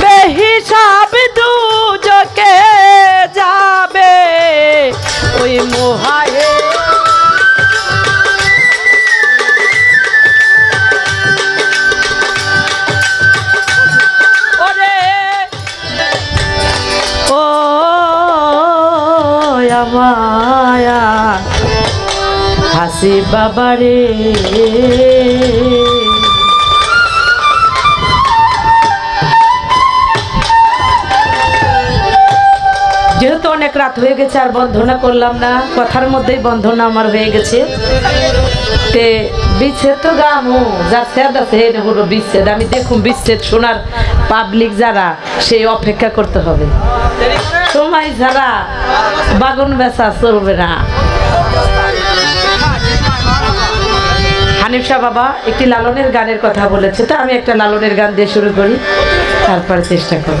বেহিসাব দুজকে যাবে। ওই মোহায়ে। মায়া হাসি বাবারে। অনেক রাত হয়ে গেছে, আর বন্ধনা করলাম না। কথার মধ্যেই বন্ধনা আমার হয়ে গেছে। তে বিচ্ছেদ গামু, যার সেদ আছে হলো বিচ্ছেদ। আমি দেখুন বিচ্ছেদ শোনার পাবলিক যারা, সেই অপেক্ষা করতে হবে। সময় ছাড়া বাগুন বেচা চলবে না। হানিফ বাবা একটি লালনের গানের কথা বলেছে। তো আমি একটা লালনের গান দিয়ে শুরু করি, তারপরে চেষ্টা করি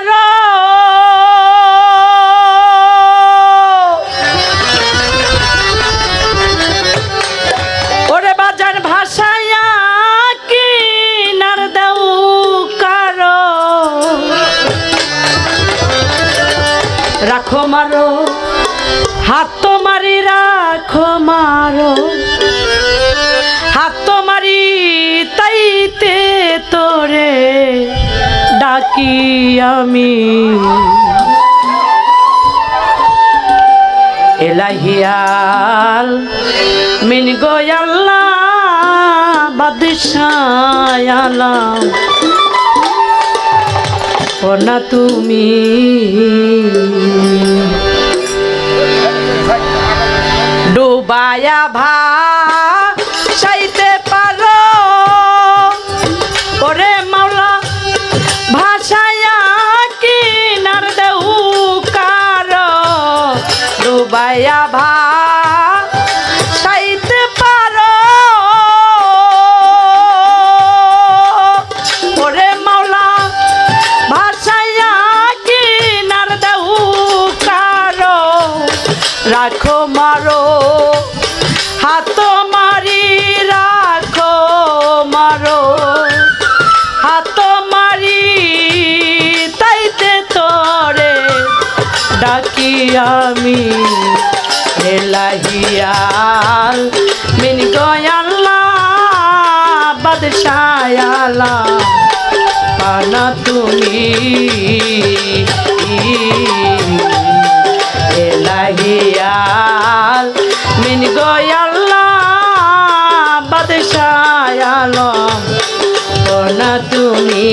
আমি। এলাহিয়াল মিন গোয়াল্লা বাদশায়ালাম না তুমি। ডুবায়া ভা রাখো মারো, হাত মারি রাখো মারো। হাত মারি, তাইতে তোরে ডাকি আমি। এলাহিয়াল, মিন গয়াল্লা পানা তুমি মিন গয়াল্লা বাদশায়ালম পানা তুমি।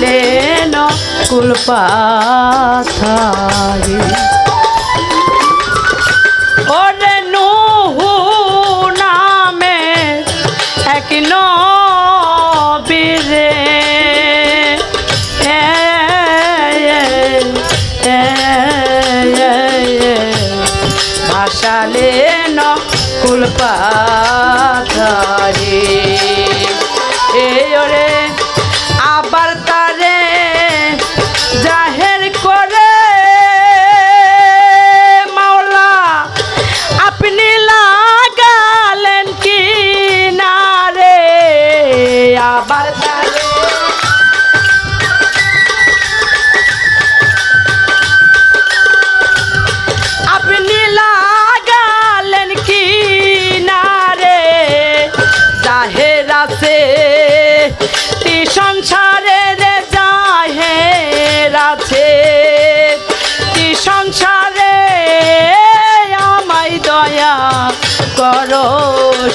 ভাসালেন কুলপাথারে ওরে নুহু নামে এক নবীরে। এ, এ,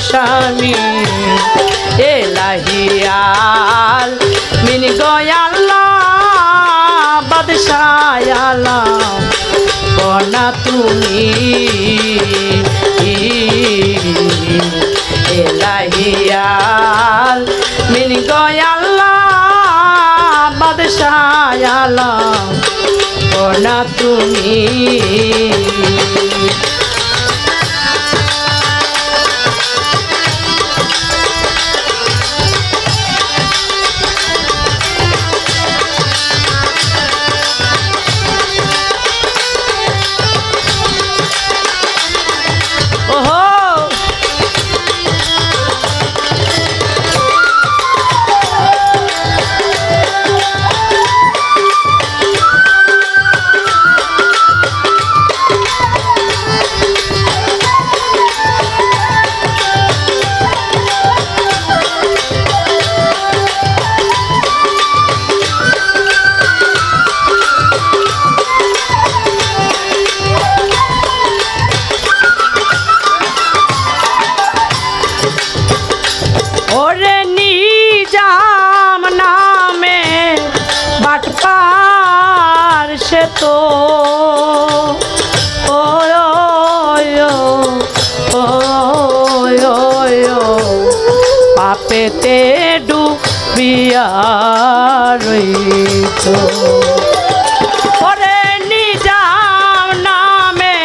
শানি। এলাহিয়াল মিনি গয়ালা বাদশায়ালা বনা তুমি এলাহিয়াল মিনি গয়ালা বাদশায়ালা বনা তুমি ডুবিয়া রইত ওরে নিজাম নামে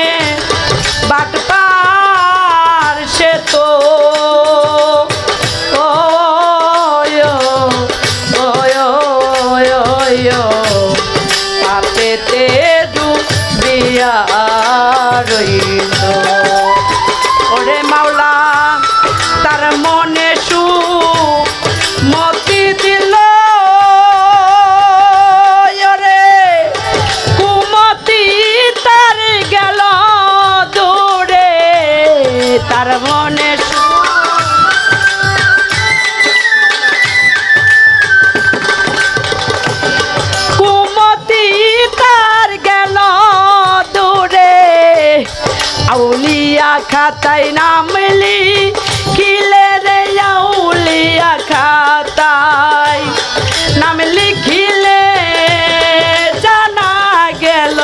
বাটপার সে তো খাতায় নামলি খিলে রে আউলিয়া খাতায়। নাম লিখিলে জানা গেল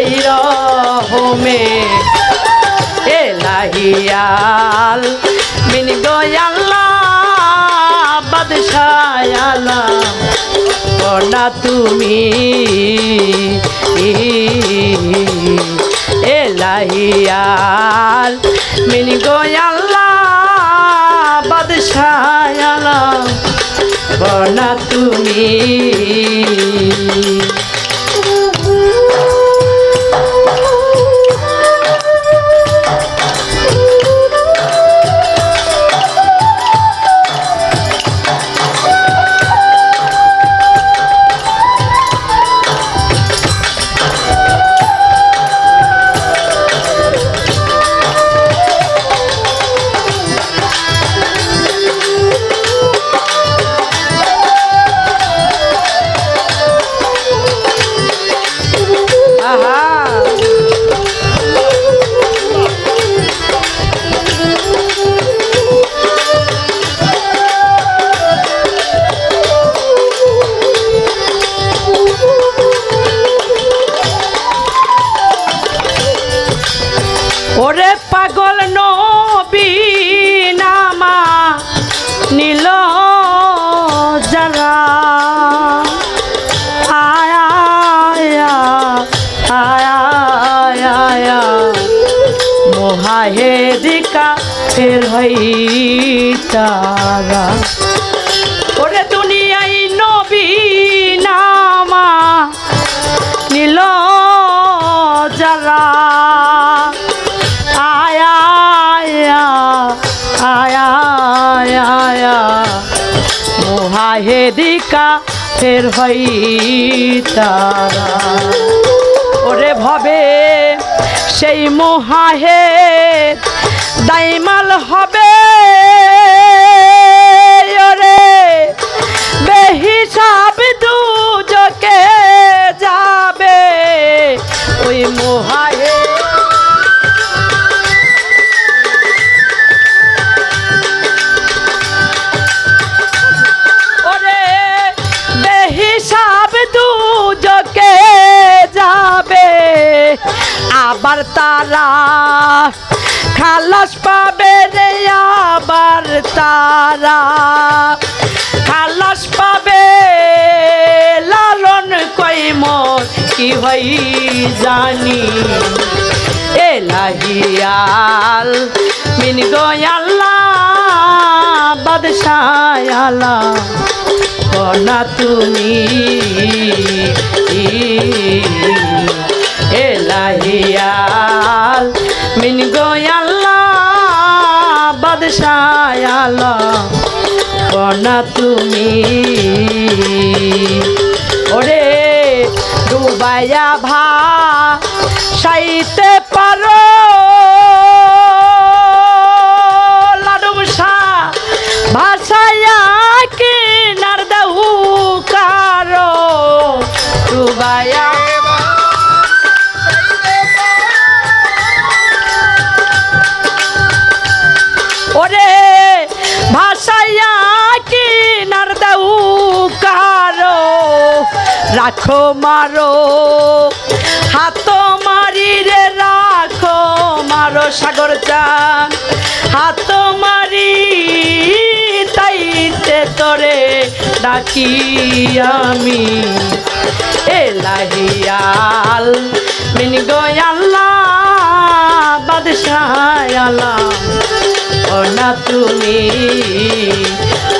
এই রহমে এলাহিয়াল মিন গয়াল্লা বাদশায়ালা না তুমি এলাহিয়াল মিনি গোয়াল্লা বাদশায়ালা বনা তুমি। মোহাহেদিকা ফের হই তারা। ওরে দুনিয়াই নবী নামা নীল যারা। আয়া আয়া আয়া আয়া আয়া মোহাহেদিকা ফের হই তারা। ওরে ভবে সেই মহাহে দাইমাল হবে। রে বেহিসাব দুজকে যাবে। ওই মোহাহে তারা খালাস পাবে রে আবার তারা। খালাস পাবে, লালন কই কইম কি হই জানি। এলাহিয়াল মিন গয়াল্লা বাদশায়ালা কনা তুমি এলাহিয়াল। মিন আল্লাহ বাদশায়াল কনা তুমি। ওরে ডুবাইয়া ভা সাইতে পারো। রাখো মারো হাত মারি রে রাখো মারো সাগর চান। হাত মারি, তাইতে তোরে ডাকি আমি। এলাহিয়াল মিন গোয়াল্লা বাদশায়ালা না তুমি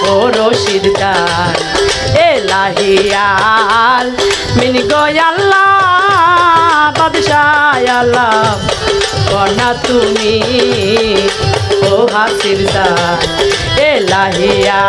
ও এলাহিয়াল মিন গোয়াল্লা বাদশায়ালা না তুমি ও হাসির দান এলাহিয়া